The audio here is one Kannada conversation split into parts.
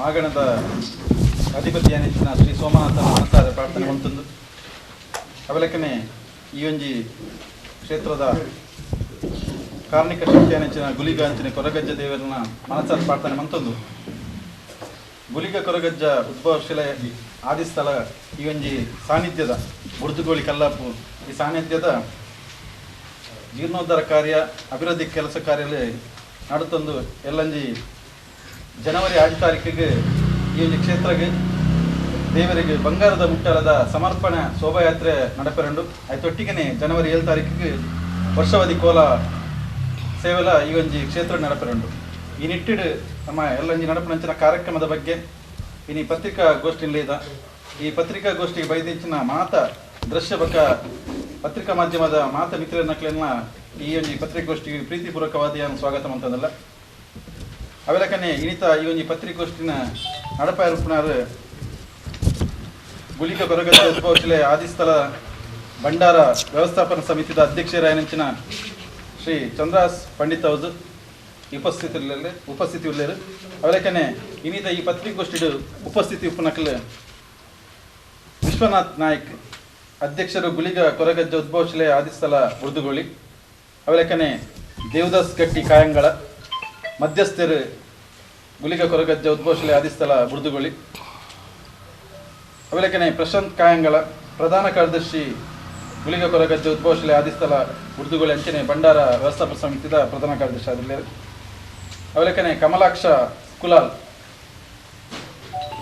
ಮಾಗಣದ ಅಧಿಪತಿಯನಿಚ್ಚಿನ ಶ್ರೀ ಸೋಮನಾಥ ಮಹಾಸಾರ ಪ್ರಾರ್ಥನೆ ಹೊಂತಂದು ಅವಲಕ್ಕನೆ ಈ ಒಂಜಿ ಕ್ಷೇತ್ರದ ಕಾರ್ಮಿಕ ಕಾರ್ಣಿಕ ಗುಲಿಗ ಗುಲಿಗಾಂಚಿನ ಕೊರಗಜ್ಜ ದೇವರನ್ನ ಮನಸಾರ ಪ್ರಾರ್ಥನೆ ಮಂತೊಂದು. ಗುಲಿಗ ಕೊರಗಜ್ಜ ಉದ್ಭವ ಶಿಲೆ ಆದಿಸ್ಥಳ ಈ ಒಂಜಿ ಸಾನ್ನಿಧ್ಯದ ಬುರ್ದುಗೋಳಿ ಕಲ್ಲಾಪು. ಈ ಸಾನ್ನಿಧ್ಯದ ಜೀರ್ಣೋದ್ಧಾರ ಕಾರ್ಯ, ಅಭಿವೃದ್ಧಿ ಕೆಲಸ ಕಾರ್ಯದಲ್ಲಿ ನಡೆತಂದು ಎಲ್ಲಂಜಿ ಜನವರಿ ಆರು ತಾರೀಕಿಗೆ ಈ ಕ್ಷೇತ್ರಕ್ಕೆ ದೇವರಿಗೆ ಬಂಗಾರದ ಮುಟ್ಟಲದ ಸಮರ್ಪಣೆ ಶೋಭಾಯಾತ್ರೆ ನಡಪೆರಂಡು. ಆಯ್ತೊಟ್ಟಿಗೆ ಜನವರಿ ಏಳು ತಾರೀಕಿಗೆ ವರ್ಷವಧಿ ಕೋಲ ಸೇವೆಲ ಈ ಒಂಜಿ ಕ್ಷೇತ್ರ ನಡಪೆರಂಡು. ಈ ನಿಟ್ಟಿಡು ನಮ್ಮ ಎಲ್ಲಂಜಿ ನಡಪನಂಚಿನ ಕಾರ್ಯಕ್ರಮದ ಬಗ್ಗೆ ಇನಿ ಪತ್ರಿಕಾ ಗೋಷ್ಠಿ ಇದ. ಈ ಪತ್ರಿಕಾ ಗೋಷ್ಠಿಗೆ ಬೈದಿಂಚಿನ ಮಾತ ದೃಶ್ಯ ಬಕ ಪತ್ರಿಕಾ ಮಾಧ್ಯಮದ ಮಾತ ಮಿತ್ರ ನಕ್ಲೆನ್ನ ಈ ಒಂಜಿ ಪತ್ರಿಕಾಗೋಷ್ಠಿಗೆ ಪ್ರೀತಿಪೂರ್ವಕವಾದ ಸ್ವಾಗತ ಅಂತಂದಲ್ಲ ಅವೆಲಕನೆ ಇನಿತ ಈ ಪತ್ರಿಕೋಷ್ಟಿನ ಪತ್ರಿಕಾಗೋಷ್ಠಿನ ನಡಪಾಯ ಗುಲಿಕ ಕೊರಗದ ಆದಿ ಆದಿಸ್ಥಳ ಭಂಡಾರ ವ್ಯವಸ್ಥಾಪನಾ ಸಮಿತಿದ ಅಧ್ಯಕ್ಷರಾಯನಂಚಿನ ಶ್ರೀ ಚಂದ್ರಾಸ್ ಪಂಡಿತ್ ಹೌದು ಉಪಸ್ಥಿತಿಯಲ್ಲಿ ಉಪಸ್ಥಿತಿ ಉಳ್ಳೇರು ಅವಲಕ್ಕನೆ ಇನ್ನಿತ ಈ ಪತ್ರಿಕೋಷ್ಠಿ ಉಪಸ್ಥಿತಿ ಉಪನಕಲ್ ವಿಶ್ವನಾಥ್ ನಾಯ್ಕ್, ಅಧ್ಯಕ್ಷರು ಗುಳಿಗ ಕೊರಗಜ್ಜ ಉದ್ಭವಶಿಲೆ ಆದಿಸ್ಥಳ ಉರ್ದುಗೋಳಿ ಅವಲಕ್ಕನೆ ದೇವದಾಸ್ ಗಟ್ಟಿ ಕಾಯಂಗಳ ಮಧ್ಯಸ್ಥರು ಗುಲಿಗ ಕೊರಗಜ್ಜ ಉದ್ಘೋಷಣೆ ಆದಿಸ್ಥಳ ಬುರ್ದುಗೋಳಿ. ಅವಲಕ್ಕನೆ ಪ್ರಶಾಂತ್ ಕಾಯಂಗಳ ಪ್ರಧಾನ ಕಾರ್ಯದರ್ಶಿ ಗುಳಿಗ ಕೊರಗಜ್ಜ ಉದ್ಘೋಷಣೆ ಆದಿಸ್ಥಳ ಉರ್ದುಗೋಳಿ ಅಂಚನೆ ಭಂಡಾರ ವ್ಯವಸ್ಥಾಪಕ ಸಮಿತಿದ ಪ್ರಧಾನ ಕಾರ್ಯದರ್ಶಿ ಆದಿರ್ಲೇರು ಅವಲಕ್ಕನೆ ಕಮಲಾಕ್ಷ ಕುಲಾಲ್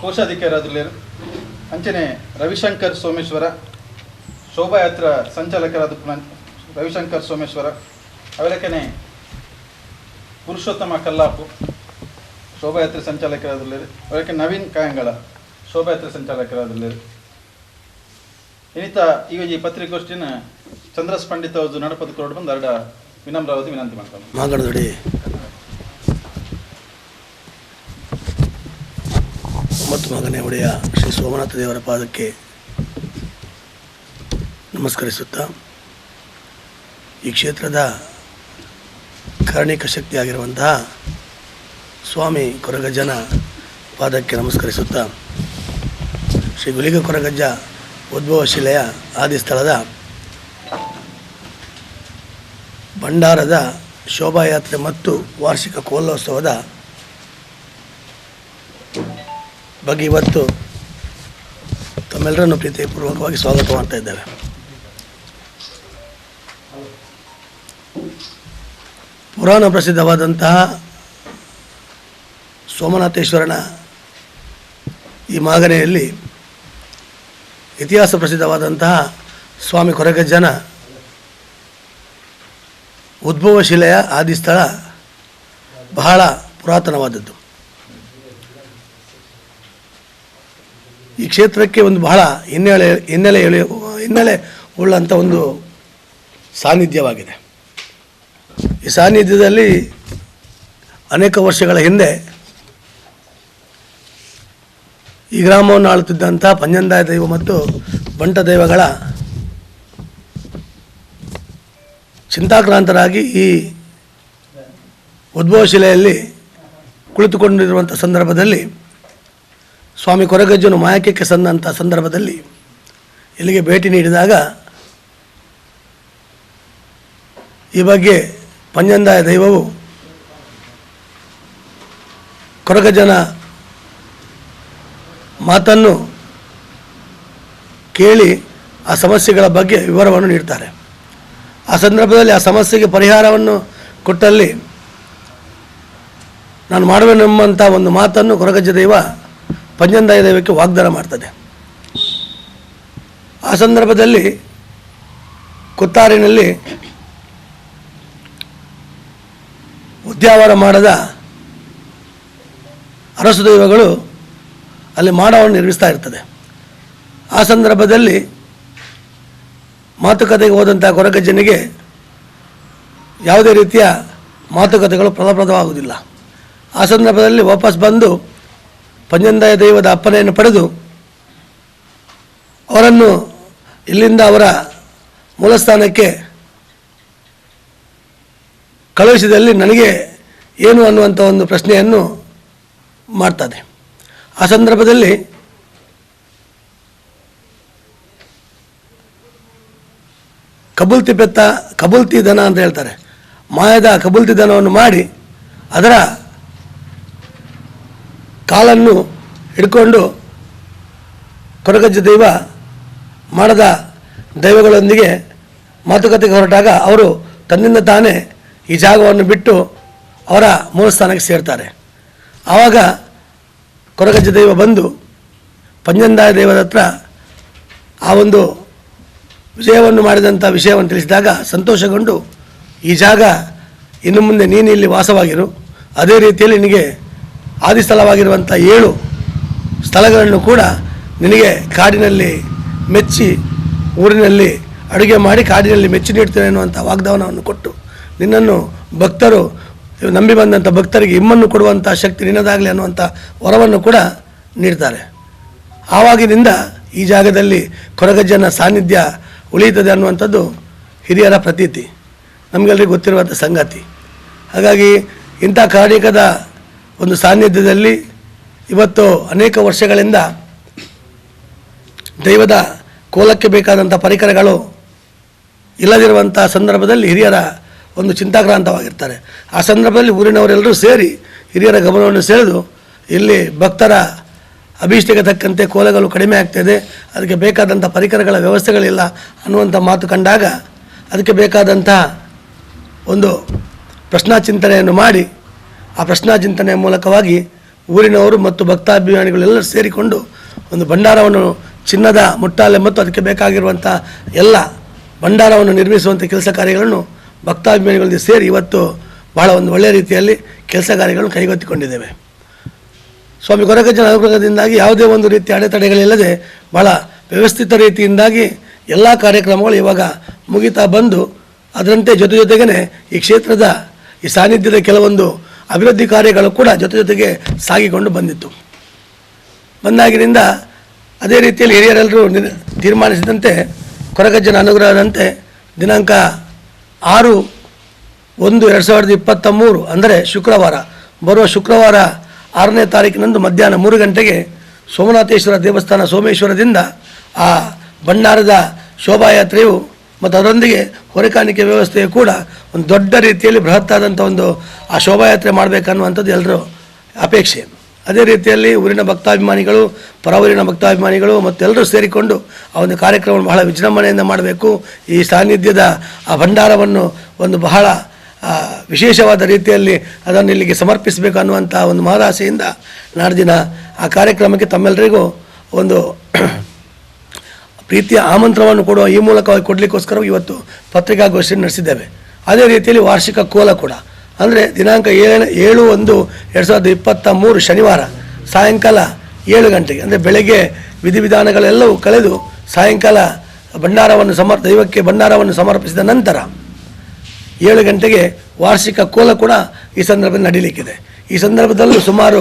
ಕೋಶಾಧಿಕಾರಿ ಆದಿಲ್ಲೇರು ಅಂಚನೆ ರವಿಶಂಕರ್ ಸೋಮೇಶ್ವರ ಶೋಭಾಯಾತ್ರಾ ಸಂಚಾಲಕರಾದ ರವಿಶಂಕರ್ ಸೋಮೇಶ್ವರ. ಅವಲಕ್ಕನೆ ಪುರುಷೋತ್ತಮ ಕಲ್ಲಾಪು, ಶೋಭಾಯಾತ್ರೆ ಸಂಚಾಲಕರಾದಲ್ಲಿ ಅದಕ್ಕೆ ನವೀನ್ ಕಾಯಂಗಳ, ಶೋಭಾಯಾತ್ರೆ ಸಂಚಾಲಕರಾದಲ್ಲಿ ಇನ್ನಿತ ಈಗ ಈ ಪತ್ರಿಕಾಗೋಷ್ಠಿನ ಚಂದ್ರಸ್ ಪಂಡಿತ್ ಅವ್ರದ್ದು ನಡಪದ ಕೊರಡು ಬಂದು ಎರಡ ವಿನಮ್ರವಾಗಿ ವಿನಂತಿ ಮಾಡ್ತಾರೆ ಮತ್ತು ಮಗನೇ ಒಡೆಯ ಶ್ರೀ ಸೋಮನಾಥ ದೇವರ ಪಾದಕ್ಕೆ ನಮಸ್ಕರಿಸುತ್ತಾ ಈ ಕ್ಷೇತ್ರದ ಕಾರಣಿಕ ಶಕ್ತಿಯಾಗಿರುವಂತಹ ಸ್ವಾಮಿ ಕೊರಗಜ್ಜನ ಪಾದಕ್ಕೆ ನಮಸ್ಕರಿಸುತ್ತಾ ಶ್ರೀ ಗುಲಿಗ ಕೊರಗಜ್ಜ ಉದ್ಭವ ಶಿಲೆಯ ಆದಿ ಸ್ಥಳದ ಭಂಡಾರದ ಶೋಭಾಯಾತ್ರೆ ಮತ್ತು ವಾರ್ಷಿಕ ಕೋಲೋತ್ಸವದ ಬಗ್ಗೆ ಇವತ್ತು ತಮ್ಮೆಲ್ಲರನ್ನು ಪ್ರೀತಿಪೂರ್ವಕವಾಗಿ ಸ್ವಾಗತ ಮಾಡ್ತಾ ಇದ್ದೇವೆ. ಪುರಾಣ ಪ್ರಸಿದ್ಧವಾದಂತಹ ಸೋಮನಾಥೇಶ್ವರನ ಈ ಮಾಗನೆಯಲ್ಲಿ ಇತಿಹಾಸ ಪ್ರಸಿದ್ಧವಾದಂತಹ ಸ್ವಾಮಿ ಕೊರಗಜ್ಜನ ಉದ್ಭವ ಶಿಲೆಯ ಆದಿಸ್ಥಳ ಬಹಳ ಪುರಾತನವಾದದ್ದು. ಈ ಕ್ಷೇತ್ರಕ್ಕೆ ಒಂದು ಬಹಳ ಹಿನ್ನೆಲೆ ಹಿನ್ನೆಲೆ ಹಿನ್ನೆಲೆ ಉಳ್ಳಂಥ ಒಂದು ಸಾನ್ನಿಧ್ಯವಾಗಿದೆ. ಈ ಸಾನ್ನಿಧ್ಯದಲ್ಲಿ ಅನೇಕ ವರ್ಷಗಳ ಹಿಂದೆ ಈ ಗ್ರಾಮವನ್ನು ಆಳುತ್ತಿದ್ದಂಥ ಪಂಜಂದಾಯ ದೈವ ಮತ್ತು ಬಂಟ ದೈವಗಳ ಚಿಂತಾಕ್ರಾಂತರಾಗಿ ಈ ಉದ್ಭವಶಿಲೆಯಲ್ಲಿ ಕುಳಿತುಕೊಂಡಿರುವಂಥ ಸಂದರ್ಭದಲ್ಲಿ ಸ್ವಾಮಿ ಕೊರಗಜ್ಜನು ಮಾಯಕಕ್ಕೆ ಸಂದಂಥ ಸಂದರ್ಭದಲ್ಲಿ ಇಲ್ಲಿಗೆ ಭೇಟಿ ನೀಡಿದಾಗ ಈ ಬಗ್ಗೆ ಪಂಜಂದಾಯ ದೈವವು ಕೊರಗಜ್ಜನ ಮಾತನ್ನು ಕೇಳಿ ಆ ಸಮಸ್ಯೆಗಳ ಬಗ್ಗೆ ವಿವರವನ್ನು ನೀಡ್ತಾರೆ. ಆ ಸಂದರ್ಭದಲ್ಲಿ ಆ ಸಮಸ್ಯೆಗೆ ಪರಿಹಾರವನ್ನು ಕೊಟ್ಟಲ್ಲಿ ನಾನು ಮಾಡುವೆನೆಂಬಂಥ ಒಂದು ಮಾತನ್ನು ಕೊರಗಜ್ಜ ದೈವ ಪಂಜಂದಾಯ ದೈವಕ್ಕೆ ವಾಗ್ದಾನ ಮಾಡ್ತದೆ. ಆ ಸಂದರ್ಭದಲ್ಲಿ ಕುತ್ತಾರಿನಲ್ಲಿ ಉದ್ಯಾವರ ಮಾಡದ ಅರಸು ದೈವಗಳು ಅಲ್ಲಿ ಮಾಡವನ್ನು ನಿರ್ಮಿಸ್ತಾ ಇರ್ತದೆ. ಆ ಸಂದರ್ಭದಲ್ಲಿ ಮಾತುಕತೆಗೆ ಹೋದಂಥ ಕೊರಗಜ್ಜನಿಗೆ ಯಾವುದೇ ರೀತಿಯ ಮಾತುಕತೆಗಳು ಫಲಪ್ರದವಾಗುವುದಿಲ್ಲ. ಆ ಸಂದರ್ಭದಲ್ಲಿ ವಾಪಸ್ ಬಂದು ಪಂಜಂದಾಯ ದೈವದ ಅಪ್ಪನೆಯನ್ನು ಪಡೆದು ಅವರನ್ನು ಇಲ್ಲಿಂದ ಅವರ ಮೂಲಸ್ಥಾನಕ್ಕೆ ಕಳುಹಿಸಿದಲ್ಲಿ ನನಗೆ ಏನು ಅನ್ನುವಂಥ ಒಂದು ಪ್ರಶ್ನೆಯನ್ನು ಮಾಡ್ತದೆ. ಆ ಸಂದರ್ಭದಲ್ಲಿ ಕಬುಲ್ತಿ ಪೆತ್ತ ಕಬುಲ್ತಿ ದನ ಅಂತ ಹೇಳ್ತಾರೆ. ಮಾಯದ ಕಬುಲ್ತಿ ದನವನ್ನು ಮಾಡಿ ಅದರ ಕಾಲನ್ನು ಹಿಡ್ಕೊಂಡು ಕೊರಗಜ್ಜ ದೈವ ಮಾಡದ ದೈವಗಳೊಂದಿಗೆ ಮಾತುಕತೆಗೆ ಹೊರಟಾಗ ಅವರು ತನ್ನಿಂದ ತಾನೇ ಈ ಜಾಗವನ್ನು ಬಿಟ್ಟು ಅವರ ಮೂಲಸ್ಥಾನಕ್ಕೆ ಸೇರ್ತಾರೆ. ಆವಾಗ ಕೊರಗಜ್ಜ ದೈವ ಬಂದು ಪಂಜಂದಾಯ ದೇವದ ಹತ್ರ ಆ ಒಂದು ವಿಜಯವನ್ನು ಮಾಡಿದಂಥ ವಿಷಯವನ್ನು ತಿಳಿಸಿದಾಗ ಸಂತೋಷಗೊಂಡು, ಈ ಜಾಗ ಇನ್ನು ಮುಂದೆ ನೀನು ಇಲ್ಲಿ ವಾಸವಾಗಿರು. ಅದೇ ರೀತಿಯಲ್ಲಿ ನಿನಗೆ ಆದಿ ಸ್ಥಳವಾಗಿರುವಂಥ ಏಳು ಸ್ಥಳಗಳನ್ನು ಕೂಡ ನಿನಗೆ ಕಾಡಿನಲ್ಲಿ ಮೆಚ್ಚಿ, ಊರಿನಲ್ಲಿ ಅಡುಗೆ ಮಾಡಿ ಕಾಡಿನಲ್ಲಿ ಮೆಚ್ಚಿ ನೀಡ್ತೇನೆ ಅನ್ನುವಂಥ ವಾಗ್ದಾನವನ್ನು ಕೊಟ್ಟು ನಿನ್ನನ್ನು ಭಕ್ತರು ನಂಬಿ ಬಂದಂಥ ಭಕ್ತರಿಗೆ ಇಮ್ಮನ್ನು ಕೊಡುವಂಥ ಶಕ್ತಿ ನಿನ್ನದಾಗಲಿ ಅನ್ನುವಂಥ ವರವನ್ನು ಕೂಡ ನೀಡ್ತಾರೆ. ಆವಾಗಿನಿಂದ ಈ ಜಾಗದಲ್ಲಿ ಕೊರಗಜ್ಜನ ಸಾನ್ನಿಧ್ಯ ಉಳಿಯುತ್ತದೆ ಅನ್ನುವಂಥದ್ದು ಹಿರಿಯರ ಪ್ರತೀತಿ. ನಮಗೆಲ್ಲರಿಗೂ ಗೊತ್ತಿರುವಂಥ ಸಂಗತಿ. ಹಾಗಾಗಿ ಇಂಥ ಕಾರ್ಣಿಕದ ಒಂದು ಸಾನ್ನಿಧ್ಯದಲ್ಲಿ ಇವತ್ತು ಅನೇಕ ವರ್ಷಗಳಿಂದ ದೈವದ ಕೋಲಕ್ಕೆ ಬೇಕಾದಂಥ ಪರಿಕರಗಳು ಇಲ್ಲದಿರುವಂಥ ಸಂದರ್ಭದಲ್ಲಿ ಹಿರಿಯರ ಒಂದು ಚಿಂತಾಕ್ರಾಂತವಾಗಿರ್ತಾರೆ ಆ ಸಂದರ್ಭದಲ್ಲಿ ಊರಿನವರೆಲ್ಲರೂ ಸೇರಿ ಹಿರಿಯರ ಗಮನವನ್ನು ಸೆಳೆದು ಇಲ್ಲಿ ಭಕ್ತರ ಅಭೀಷ್ಟಕ್ಕೆ ತಕ್ಕಂತೆ ಕೋಲಗಳು ಕಡಿಮೆ ಆಗ್ತಾಯಿದೆ ಅದಕ್ಕೆ ಬೇಕಾದಂಥ ಪರಿಕರಗಳ ವ್ಯವಸ್ಥೆಗಳಿಲ್ಲ ಅನ್ನುವಂಥ ಮಾತು ಕಂಡಾಗ ಅದಕ್ಕೆ ಬೇಕಾದಂಥ ಒಂದು ಪ್ರಶ್ನಾ ಚಿಂತನೆಯನ್ನು ಮಾಡಿ, ಆ ಪ್ರಶ್ನಾ ಚಿಂತನೆಯ ಮೂಲಕವಾಗಿ ಊರಿನವರು ಮತ್ತು ಭಕ್ತಾಭಿಮಾನಿಗಳೆಲ್ಲರೂ ಸೇರಿಕೊಂಡು ಒಂದು ಭಂಡಾರವನ್ನು, ಚಿನ್ನದ ಮುಟ್ಟಾಲೆ ಮತ್ತು ಅದಕ್ಕೆ ಬೇಕಾಗಿರುವಂಥ ಎಲ್ಲ ಭಂಡಾರವನ್ನು ನಿರ್ಮಿಸುವಂಥ ಕೆಲಸ ಕಾರ್ಯಗಳನ್ನು ಭಕ್ತಾಭಿಮಾನಿಗಳಿಗೆ ಸೇರಿ ಇವತ್ತು ಬಹಳ ಒಂದು ಒಳ್ಳೆಯ ರೀತಿಯಲ್ಲಿ ಕೆಲಸ ಕಾರ್ಯಗಳನ್ನು ಕೈಗೊತ್ತಿಕೊಂಡಿದ್ದೇವೆ. ಸ್ವಾಮಿ ಕೊರಗಜ್ಜನ ಅನುಗ್ರಹದಿಂದಾಗಿ ಯಾವುದೇ ಒಂದು ರೀತಿಯ ಅಡೆತಡೆಗಳಿಲ್ಲದೆ ಬಹಳ ವ್ಯವಸ್ಥಿತ ರೀತಿಯಿಂದಾಗಿ ಎಲ್ಲ ಕಾರ್ಯಕ್ರಮಗಳು ಇವಾಗ ಮುಗಿತಾ ಬಂದು ಅದರಂತೆ ಜೊತೆ ಜೊತೆಗೇ ಈ ಕ್ಷೇತ್ರದ ಈ ಸಾನ್ನಿಧ್ಯದ ಕೆಲವೊಂದು ಅಭಿವೃದ್ಧಿ ಕಾರ್ಯಗಳು ಕೂಡ ಜೊತೆ ಜೊತೆಗೆ ಸಾಗಿಕೊಂಡು ಬಂದಿತ್ತು. ಬಂದಾಗಿನಿಂದ ಅದೇ ರೀತಿಯಲ್ಲಿ ಹಿರಿಯರೆಲ್ಲರೂ ತೀರ್ಮಾನಿಸಿದಂತೆ ಕೊರಗಜ್ಜನ ಅನುಗ್ರಹದಂತೆ ದಿನಾಂಕ ಆರು ಒಂದು ಎರಡು ಸಾವಿರದ ಇಪ್ಪತ್ತ ಮೂರು ಅಂದರೆ ಶುಕ್ರವಾರ. ಬರುವ ಶುಕ್ರವಾರ ಆರನೇ ತಾರೀಕಿನಂದು ಮಧ್ಯಾಹ್ನ ಮೂರು ಗಂಟೆಗೆ ಸೋಮನಾಥೇಶ್ವರ ದೇವಸ್ಥಾನ ಸೋಮೇಶ್ವರದಿಂದ ಆ ಭಂಡಾರದ ಶೋಭಾಯಾತ್ರೆಯು ಮತ್ತು ಅದರೊಂದಿಗೆ ಹೊರೆಕಾಣಿಕೆ ವ್ಯವಸ್ಥೆಯು ಕೂಡ ಒಂದು ದೊಡ್ಡ ರೀತಿಯಲ್ಲಿ ಬೃಹತ್ತಾದಂಥ ಒಂದು ಆ ಶೋಭಾಯಾತ್ರೆ ಮಾಡಬೇಕನ್ನುವಂಥದ್ದು ಎಲ್ಲರೂ ಅಪೇಕ್ಷೆ. ಅದೇ ರೀತಿಯಲ್ಲಿ ಊರಿನ ಭಕ್ತಾಭಿಮಾನಿಗಳು, ಪರವೂರಿನ ಭಕ್ತಾಭಿಮಾನಿಗಳು ಮತ್ತೆಲ್ಲರೂ ಸೇರಿಕೊಂಡು ಆ ಒಂದು ಕಾರ್ಯಕ್ರಮವನ್ನು ಬಹಳ ವಿಜೃಂಭಣೆಯಿಂದ ಮಾಡಬೇಕು. ಈ ಸಾನ್ನಿಧ್ಯದ ಆ ಭಂಡಾರವನ್ನು ಒಂದು ಬಹಳ ವಿಶೇಷವಾದ ರೀತಿಯಲ್ಲಿ ಅದನ್ನು ಇಲ್ಲಿಗೆ ಸಮರ್ಪಿಸಬೇಕು ಅನ್ನುವಂಥ ಒಂದು ಮಹದಾಸೆಯಿಂದ ನಾಡ್ದಿನ ಆ ಕಾರ್ಯಕ್ರಮಕ್ಕೆ ತಮ್ಮೆಲ್ಲರಿಗೂ ಒಂದು ಪ್ರೀತಿಯ ಆಮಂತ್ರಣವನ್ನು ಕೊಡುವ ಈ ಮೂಲಕವಾಗಿ ಕೊಡಲಿಕ್ಕೋಸ್ಕರ ಇವತ್ತು ಪತ್ರಿಕಾಗೋಷ್ಠಿ ನಡೆಸಿದ್ದೇವೆ. ಅದೇ ರೀತಿಯಲ್ಲಿ ವಾರ್ಷಿಕ ಕೋಲ ಕೂಡ. ಅಂದರೆ ದಿನಾಂಕ ಏಳು ಏಳು ಒಂದು ಎರಡು ಸಾವಿರದ ಇಪ್ಪತ್ತ ಮೂರು ಶನಿವಾರ, ಸಾಯಂಕಾಲ ಏಳು ಗಂಟೆಗೆ. ಅಂದರೆ ಬೆಳಗ್ಗೆ ವಿಧಿವಿಧಾನಗಳೆಲ್ಲವೂ ಕಳೆದು ಸಾಯಂಕಾಲ ಭಂಡಾರವನ್ನು ಸಮರ್ ದೈವಕ್ಕೆ ಭಂಡಾರವನ್ನು ಸಮರ್ಪಿಸಿದ ನಂತರ ಏಳು ಗಂಟೆಗೆ ವಾರ್ಷಿಕ ಕೋಲ ಕೂಡ ಈ ಸಂದರ್ಭದಲ್ಲಿ ನಡೀಲಿಕ್ಕಿದೆ. ಈ ಸಂದರ್ಭದಲ್ಲೂ ಸುಮಾರು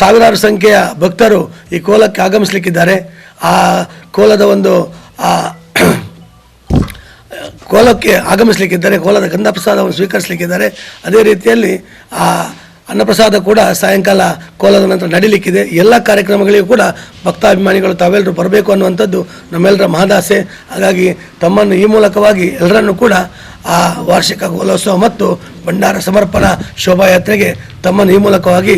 ಸಾವಿರಾರು ಸಂಖ್ಯೆಯ ಭಕ್ತರು ಈ ಕೋಲಕ್ಕೆ ಆಗಮಿಸಲಿಕ್ಕಿದ್ದಾರೆ. ಆ ಕೋಲದ ಒಂದು ಕೋಲಕ್ಕೆ ಆಗಮಿಸಲಿಕ್ಕಿದ್ದಾರೆ, ಕೋಲದ ಗಂಧಪ್ರಸಾದವನ್ನು ಸ್ವೀಕರಿಸಲಿಕ್ಕಿದ್ದಾರೆ. ಅದೇ ರೀತಿಯಲ್ಲಿ ಆ ಅನ್ನಪ್ರಸಾದ ಕೂಡ ಸಾಯಂಕಾಲ ಕೋಲದ ನಂತರ ನಡೀಲಿಕ್ಕಿದೆ. ಎಲ್ಲ ಕಾರ್ಯಕ್ರಮಗಳಿಗೂ ಕೂಡ ಭಕ್ತಾಭಿಮಾನಿಗಳು ತಾವೆಲ್ಲರೂ ಬರಬೇಕು ಅನ್ನುವಂಥದ್ದು ನಮ್ಮೆಲ್ಲರ ಮಹದಾಸೆ. ಹಾಗಾಗಿ ತಮ್ಮನ್ನು ಈ ಮೂಲಕವಾಗಿ ಎಲ್ಲರನ್ನೂ ಕೂಡ ಆ ವಾರ್ಷಿಕ ಕೋಲೋತ್ಸವ ಮತ್ತು ಭಂಡಾರ ಸಮರ್ಪಣಾ ಶೋಭಾಯಾತ್ರೆಗೆ ತಮ್ಮನ್ನು ಈ ಮೂಲಕವಾಗಿ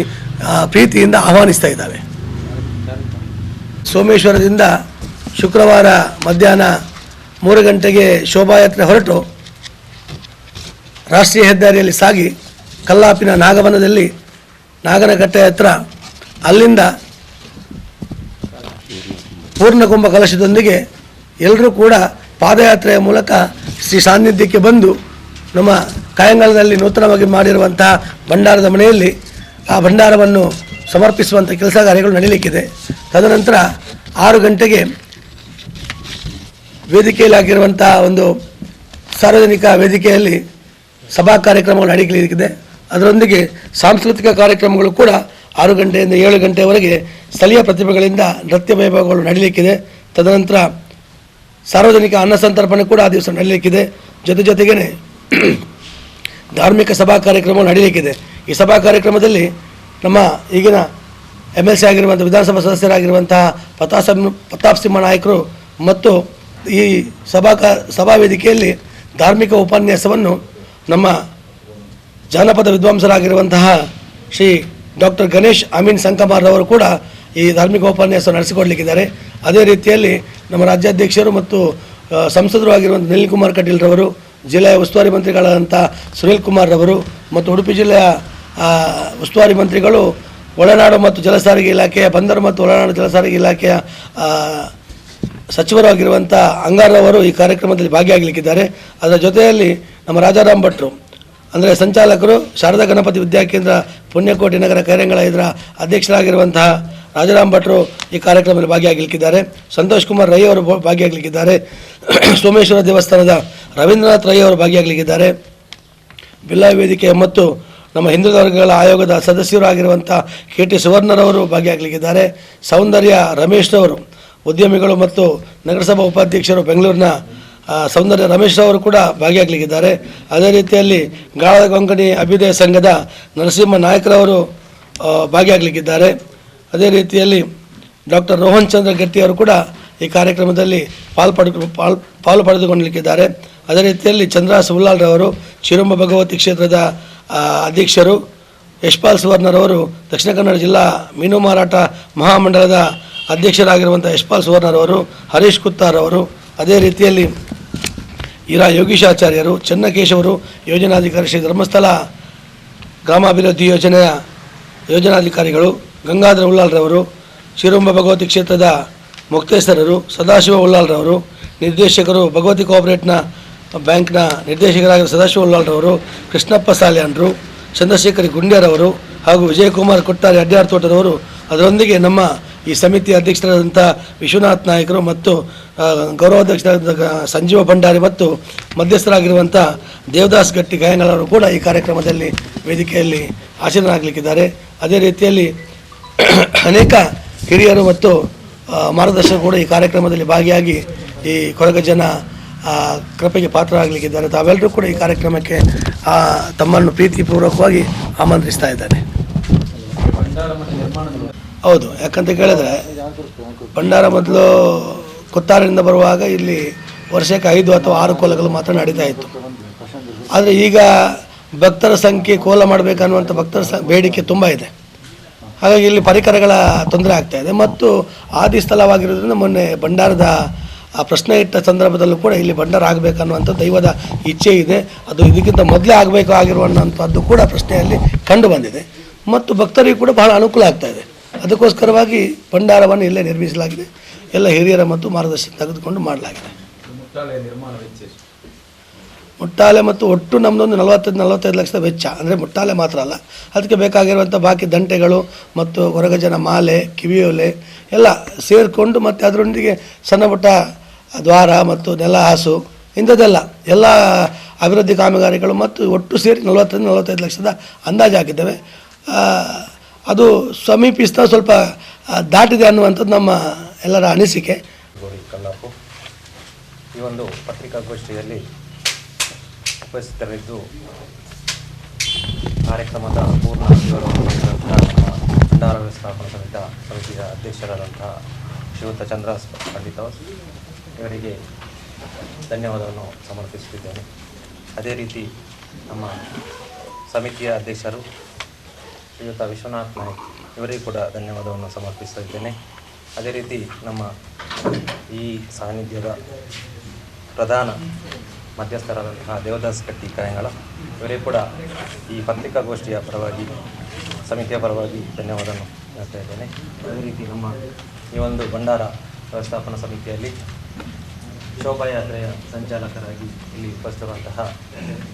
ಪ್ರೀತಿಯಿಂದ ಆಹ್ವಾನಿಸ್ತಾ ಇದ್ದಾವೆ. ಸೋಮೇಶ್ವರದಿಂದ ಶುಕ್ರವಾರ ಮಧ್ಯಾಹ್ನ ಮೂರು ಗಂಟೆಗೆ ಶೋಭಾಯಾತ್ರೆ ಹೊರಟು ರಾಷ್ಟ್ರೀಯ ಹೆದ್ದಾರಿಯಲ್ಲಿ ಸಾಗಿ ಕಲ್ಲಾಪಿನ ನಾಗವನದಲ್ಲಿ ನಾಗನಕಟ್ಟೆ ಹತ್ರ ಅಲ್ಲಿಂದ ಪೂರ್ಣ ಕುಂಭ ಕಲಶದೊಂದಿಗೆ ಎಲ್ಲರೂ ಕೂಡ ಪಾದಯಾತ್ರೆಯ ಮೂಲಕ ಶ್ರೀ ಸಾನ್ನಿಧ್ಯಕ್ಕೆ ಬಂದು ನಮ್ಮ ಕಾಯಂಗಾಲದಲ್ಲಿ ನೂತನವಾಗಿ ಮಾಡಿರುವಂತಹ ಭಂಡಾರದ ಮನೆಯಲ್ಲಿ ಆ ಭಂಡಾರವನ್ನು ಸಮರ್ಪಿಸುವಂಥ ಕೆಲಸ ಕಾರ್ಯಗಳು ನಡೀಲಿಕ್ಕಿದೆ. ತದನಂತರ ಆರು ಗಂಟೆಗೆ ವೇದಿಕೆಯಲ್ಲಿ ಆಗಿರುವಂತಹ ಒಂದು ಸಾರ್ವಜನಿಕ ವೇದಿಕೆಯಲ್ಲಿ ಸಭಾ ಕಾರ್ಯಕ್ರಮಗಳು ನಡೆಯಲಿದೆ ಅದರೊಂದಿಗೆ ಸಾಂಸ್ಕೃತಿಕ ಕಾರ್ಯಕ್ರಮಗಳು ಕೂಡ ಆರು ಗಂಟೆಯಿಂದ ಏಳು ಗಂಟೆವರೆಗೆ ಸ್ಥಳೀಯ ಪ್ರತಿಭೆಗಳಿಂದ ನೃತ್ಯ ವೈಭವಗಳು ನಡೀಲಿಕ್ಕಿದೆ. ತದನಂತರ ಸಾರ್ವಜನಿಕ ಅನ್ನ ಸಂತರ್ಪಣೆ ಕೂಡ ಆ ದಿವಸ ನಡೀಲಿಕ್ಕಿದೆ. ಜೊತೆ ಜೊತೆಗೇ ಧಾರ್ಮಿಕ ಸಭಾ ಕಾರ್ಯಕ್ರಮವು ನಡೀಲಿಕ್ಕಿದೆ. ಈ ಸಭಾ ಕಾರ್ಯಕ್ರಮದಲ್ಲಿ ನಮ್ಮ ಈಗಿನ ಎಂ ಎಲ್ ಸಿ ಆಗಿರುವಂಥ ವಿಧಾನಸಭಾ ಸದಸ್ಯರಾಗಿರುವಂತಹ ಪ್ರತಾಪ್ ಪ್ರತಾಪ್ ಸಿಂಹ ನಾಯಕರು ಮತ್ತು ಈ ಸಭಾ ಸಭಾ ವೇದಿಕೆಯಲ್ಲಿ ಧಾರ್ಮಿಕ ಉಪನ್ಯಾಸವನ್ನು ನಮ್ಮ ಜಾನಪದ ವಿದ್ವಾಂಸರಾಗಿರುವಂತಹ ಶ್ರೀ ಡಾಕ್ಟರ್ ಗಣೇಶ್ ಅಮೀನ್ ಸಂಕಮಾರ್ರವರು ಕೂಡ ಈ ಧಾರ್ಮಿಕ ಉಪನ್ಯಾಸ ನಡೆಸಿಕೊಡ್ಲಿಕ್ಕಿದ್ದಾರೆ. ಅದೇ ರೀತಿಯಲ್ಲಿ ನಮ್ಮ ರಾಜ್ಯಾಧ್ಯಕ್ಷರು ಮತ್ತು ಸಂಸದರು ಆಗಿರುವಂಥ ನಿಲ್ ಕುಮಾರ್ ಕಟೀಲ್ರವರು ಜಿಲ್ಲೆಯ ಉಸ್ತುವಾರಿ ಮಂತ್ರಿಗಳಾದಂಥ ಸುನೀಲ್ ಕುಮಾರ್ರವರು ಮತ್ತು ಉಡುಪಿ ಜಿಲ್ಲೆಯ ಉಸ್ತುವಾರಿ ಮಂತ್ರಿಗಳು ಒಳನಾಡು ಮತ್ತು ಜಲಸಾರಿಗೆ ಇಲಾಖೆಯ, ಬಂದರು ಮತ್ತು ಒಳನಾಡು ಜಲಸಾರಿಗೆ ಇಲಾಖೆಯ ಸಚಿವರಾಗಿರುವಂಥ ಅಂಗಾರವರು ಈ ಕಾರ್ಯಕ್ರಮದಲ್ಲಿ ಭಾಗಿಯಾಗಲಿಕ್ಕಿದ್ದಾರೆ. ಅದರ ಜೊತೆಯಲ್ಲಿ ನಮ್ಮ ರಾಜಾರಾಮ್ ಭಟ್ರು, ಅಂದರೆ ಸಂಚಾಲಕರು, ಶಾರದಾ ಗಣಪತಿ ವಿದ್ಯಾಕೇಂದ್ರ ಪುಣ್ಯಕೋಟಿ ನಗರ ಕೈರಂಗಳ ಇದರ ಅಧ್ಯಕ್ಷರಾಗಿರುವಂತಹ ರಾಜಾರಾಮ್ ಭಟ್ರು ಈ ಕಾರ್ಯಕ್ರಮದಲ್ಲಿ ಭಾಗಿಯಾಗಲಿಕ್ಕಿದ್ದಾರೆ. ಸಂತೋಷ್ ಕುಮಾರ್ ರೈ ಅವರು ಭಾಗಿಯಾಗಲಿಕ್ಕಿದ್ದಾರೆ. ಸೋಮೇಶ್ವರ ದೇವಸ್ಥಾನದ ರವೀಂದ್ರನಾಥ್ ರೈ ಅವರು ಭಾಗಿಯಾಗಲಿಕ್ಕಿದ್ದಾರೆ. ಬಿಲ್ಲಾ ವೇದಿಕೆ ಮತ್ತು ನಮ್ಮ ಹಿಂದುಳಿದ ವರ್ಗಗಳ ಆಯೋಗದ ಸದಸ್ಯರು ಆಗಿರುವಂಥ ಕೆ ಟಿ ಸುವರ್ಣರವರು ಭಾಗಿಯಾಗಲಿಕ್ಕಿದ್ದಾರೆ. ಸೌಂದರ್ಯ ರಮೇಶ್ರವರು ಉದ್ಯಮಿಗಳು ಮತ್ತು ನಗರಸಭಾ ಉಪಾಧ್ಯಕ್ಷರು ಬೆಂಗಳೂರಿನ ಸೌಂದರ್ಯ ರಮೇಶ್ ಅವರು ಕೂಡ ಭಾಗಿಯಾಗಲಿಕ್ಕಿದ್ದಾರೆ ಅದೇ ರೀತಿಯಲ್ಲಿ ಗಾಳದ ಕೊಂಕಣಿ ಅಭ್ಯುದಯ ಸಂಘದ ನರಸಿಂಹ ನಾಯಕರವರು ಭಾಗಿಯಾಗಲಿಕ್ಕಿದ್ದಾರೆ ಅದೇ ರೀತಿಯಲ್ಲಿ ಡಾಕ್ಟರ್ ರೋಹನ್ ಚಂದ್ರ ಗಟ್ಟಿ ಅವರು ಕೂಡ ಈ ಕಾರ್ಯಕ್ರಮದಲ್ಲಿ ಪಾಲ್, ಪಾಲು ಪಡೆದುಕೊಳ್ಳಲಿಕ್ಕಿದ್ದಾರೆ ಅದೇ ರೀತಿಯಲ್ಲಿ ಚಂದ್ರ ಸುಲ್ಲಾಲ್ರವರು ಚಿರುಂಬ ಭಗವತಿ ಕ್ಷೇತ್ರದ ಅಧ್ಯಕ್ಷರು, ಯಶ್ಪಾಲ್ ಸುವರ್ಣರವರು, ದಕ್ಷಿಣ ಕನ್ನಡ ಜಿಲ್ಲಾ ಮೀನು ಮಾರಾಟ ಮಹಾಮಂಡಲದ ಅಧ್ಯಕ್ಷರಾಗಿರುವಂಥ ಯಶ್ಪಾಲ್ ಸುವರ್ಣರವರು ಹರೀಶ್ ಕುತ್ತಾರ್ ಅವರು, ಅದೇ ರೀತಿಯಲ್ಲಿ ಇರಾ ಯೋಗೀಶಾಚಾರ್ಯರು ಚನ್ನಕೇಶವರು ಯೋಜನಾಧಿಕಾರಿ ಶ್ರೀ ಧರ್ಮಸ್ಥಳ ಗ್ರಾಮಾಭಿವೃದ್ಧಿ ಯೋಜನೆಯ ಯೋಜನಾಧಿಕಾರಿಗಳು, ಗಂಗಾಧರ ಉಳ್ಳಾಲ್ರವರು ಶಿರುಂಬ ಭಗವತಿ ಕ್ಷೇತ್ರದ ಮುಕ್ತೇಶ್ವರರು, ಸದಾಶಿವ ಉಳ್ಳಾಲ್ರವರು ನಿರ್ದೇಶಕರು, ಭಗವತಿ ಕೋಆಪರೇಟ್ನ ಬ್ಯಾಂಕ್ನ ನಿರ್ದೇಶಕರಾಗಿರುವ ಸದಾಶಿವ ಉಳ್ಳಾಲ್ರವರು ಕೃಷ್ಣಪ್ಪ ಸಾಲ್ಯಾನ್ರು ಚಂದ್ರಶೇಖರ್ ಗುಂಡ್ಯರವರು ಹಾಗೂ ವಿಜಯಕುಮಾರ್ ಕೊಟ್ಟಾರಿ ಅಡ್ಯಾರ್ ತೋಟದವರು, ಅದರೊಂದಿಗೆ ನಮ್ಮ ಈ ಸಮಿತಿ ಅಧ್ಯಕ್ಷರಾದಂಥ ವಿಶ್ವನಾಥ್ ನಾಯಕರು ಮತ್ತು ಗೌರವಾಧ್ಯಕ್ಷರಾದಂಥ ಗೌರವಾಧ್ಯಕ್ಷರಾದ ಸಂಜೀವ ಭಂಡಾರಿ ಮತ್ತು ಮಧ್ಯಸ್ಥರಾಗಿರುವಂಥ ದೇವದಾಸ್ ಗಟ್ಟಿ ಗಾಯನವರು ಕೂಡ ಈ ಕಾರ್ಯಕ್ರಮದಲ್ಲಿ ವೇದಿಕೆಯಲ್ಲಿ ಆಸೀನರಾಗಲಿಕ್ಕಿದ್ದಾರೆ ಅದೇ ರೀತಿಯಲ್ಲಿ ಅನೇಕ ಹಿರಿಯರು ಮತ್ತು ಮಾರ್ಗದರ್ಶಕರು ಕೂಡ ಈ ಕಾರ್ಯಕ್ರಮದಲ್ಲಿ ಭಾಗಿಯಾಗಿ ಈ ಕೊರಗ ಜನ ಕೃಪೆಗೆ ಪಾತ್ರರಾಗಲಿಕ್ಕಿದ್ದಾರೆ. ತಾವೆಲ್ಲರೂ ಕೂಡ ಈ ಕಾರ್ಯಕ್ರಮಕ್ಕೆ ತಮ್ಮನ್ನು ಪ್ರೀತಿಪೂರ್ವಕವಾಗಿ ಆಮಂತ್ರಿಸ್ತಾ ಇದ್ದಾರೆ. ಹೌದು, ಯಾಕಂತ ಕೇಳಿದ್ರೆ ಭಂಡಾರ ಮೊದಲು ಕೊತ್ತಾರದಿಂದ ಬರುವಾಗ ಇಲ್ಲಿ ವರ್ಷಕ್ಕೆ ಐದು ಅಥವಾ ಆರು ಕೋಲಗಳು ಮಾತ್ರ ನಡೀತಾ ಇತ್ತು. ಆದರೆ ಈಗ ಭಕ್ತರ ಸಂಖ್ಯೆ ಕೋಲ ಮಾಡಬೇಕನ್ನುವಂಥ ಭಕ್ತರ ಸ, ಬೇಡಿಕೆ ತುಂಬ ಇದೆ. ಹಾಗಾಗಿ ಇಲ್ಲಿ ಪರಿಕರಗಳ ತೊಂದರೆ ಆಗ್ತಾ ಇದೆ. ಮತ್ತು ಆದಿ ಸ್ಥಳವಾಗಿರೋದ್ರಿಂದ ಮೊನ್ನೆ ಭಂಡಾರದ ಆ ಪ್ರಶ್ನೆ ಇಟ್ಟ ಸಂದರ್ಭದಲ್ಲೂ ಕೂಡ ಇಲ್ಲಿ ಭಂಡಾರ ಆಗಬೇಕನ್ನುವಂಥ ದೈವದ ಇಚ್ಛೆ ಇದೆ. ಅದು ಇದಕ್ಕಿಂತ ಮೊದಲೇ ಆಗಬೇಕು ಆಗಿರುವಂಥದ್ದು ಕೂಡ ಪ್ರಶ್ನೆಯಲ್ಲಿ ಕಂಡು ಬಂದಿದೆ. ಮತ್ತು ಭಕ್ತರಿಗೂ ಕೂಡ ಬಹಳ ಅನುಕೂಲ ಆಗ್ತಾ ಇದೆ. ಅದಕ್ಕೋಸ್ಕರವಾಗಿ ಭಂಡಾರವನ್ನು ಇಲ್ಲೇ ನಿರ್ಮಿಸಲಾಗಿದೆ. ಎಲ್ಲ ಹಿರಿಯರ ಮತ್ತು ಮಾರ್ಗದರ್ಶನ ತೆಗೆದುಕೊಂಡು ಮಾಡಲಾಗಿದೆ? ಮುಟ್ಟಾಲೆ ಮತ್ತು ಒಟ್ಟು ನಮ್ಮದೊಂದು ನಲವತ್ತೈದು ನಲವತ್ತೈದು ಲಕ್ಷದ ವೆಚ್ಚ. ಅಂದರೆ ಮುಟ್ಟಾಲೆ ಮಾತ್ರ ಅಲ್ಲ. ಅದಕ್ಕೆ ಬೇಕಾಗಿರುವಂಥ ಬಾಕಿ ದಂಟೆಗಳು ಮತ್ತು ಹೊರಗಜನ ಮಾಲೆ ಕಿವಿಯೋಲೆ ಎಲ್ಲ ಸೇರಿಕೊಂಡು ಮತ್ತು ಅದರೊಂದಿಗೆ ಸಣ್ಣ ಪುಟ್ಟ ದ್ವಾರ ಮತ್ತು ನೆಲ ಹಾಸು ಇಂಥದ್ದೆಲ್ಲ ಎಲ್ಲ ಅಭಿವೃದ್ಧಿ ಕಾಮಗಾರಿಗಳು ಮತ್ತು ಒಟ್ಟು ಸೇರಿ ನಲವತ್ತೈದು ನಲವತ್ತೈದು ಲಕ್ಷದ ಅಂದಾಜು ಹಾಕಿದ್ದೇವೆ. ಅದು ಸಮೀಪಿಸ್ತಾ ಸ್ವಲ್ಪ ದಾಟಿದೆ ಅನ್ನುವಂಥದ್ದು ನಮ್ಮ ಎಲ್ಲರ ಅನಿಸಿಕೆ. ಈ ಒಂದು ಪತ್ರಿಕಾಗೋಷ್ಠಿಯಲ್ಲಿ ಉಪಸ್ಥಿತರಿದ್ದು ಕಾರ್ಯಕ್ರಮದ ಪೂರ್ಣ ಭಂಡಾರ ವ್ಯವಸ್ಥಾಪನಾ ಸಮಿತ ಸಮಿತಿಯ ಅಧ್ಯಕ್ಷರಾದಂತಹ ಶ್ರೀಯುತ ಚಂದ್ರ ಪಂಡಿತ್ ಇವರಿಗೆ ಧನ್ಯವಾದವನ್ನು ಸಮರ್ಪಿಸುತ್ತಿದ್ದೇನೆ. ಅದೇ ರೀತಿ ನಮ್ಮ ಸಮಿತಿಯ ಅಧ್ಯಕ್ಷರು ಶ್ರೀಯುತ ವಿಶ್ವನಾಥ್ ನಾಯ್ಕ್ ಇವರಿಗೂ ಕೂಡ ಧನ್ಯವಾದವನ್ನು ಸಮರ್ಪಿಸ್ತಾ ಇದ್ದೇನೆ. ಅದೇ ರೀತಿ ನಮ್ಮ ಈ ಸಾನ್ನಿಧ್ಯದ ಪ್ರಧಾನ ಮಧ್ಯಸ್ಥರಾದಂತಹ ದೇವದಾಸ್ ಕಟ್ಟಿ ಕಾಯಂಗಳ ಇವರೇ ಕೂಡ ಈ ಪತ್ರಿಕಾಗೋಷ್ಠಿಯ ಪರವಾಗಿ, ಸಮಿತಿಯ ಪರವಾಗಿ ಧನ್ಯವಾದವನ್ನು ಹೇಳ್ತಾ ಇದ್ದೇನೆ. ಅದೇ ರೀತಿ ನಮ್ಮ ಈ ಒಂದು ಭಂಡಾರ ವ್ಯವಸ್ಥಾಪನಾ ಸಮಿತಿಯಲ್ಲಿ ಶೋಭಾಯಾತ್ರೆಯ ಸಂಚಾಲಕರಾಗಿ ಇಲ್ಲಿ ಉಪಸ್ಥಿರುವಂತಹ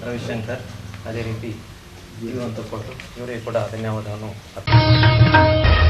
ರವಿಶಂಕರ್, ಅದೇ ರೀತಿ ಜೀವಂತ ಕೊಟ್ಟು ಇವರಿಗೆ ಕೂಡ ಧನ್ಯವಾದವನ್ನು.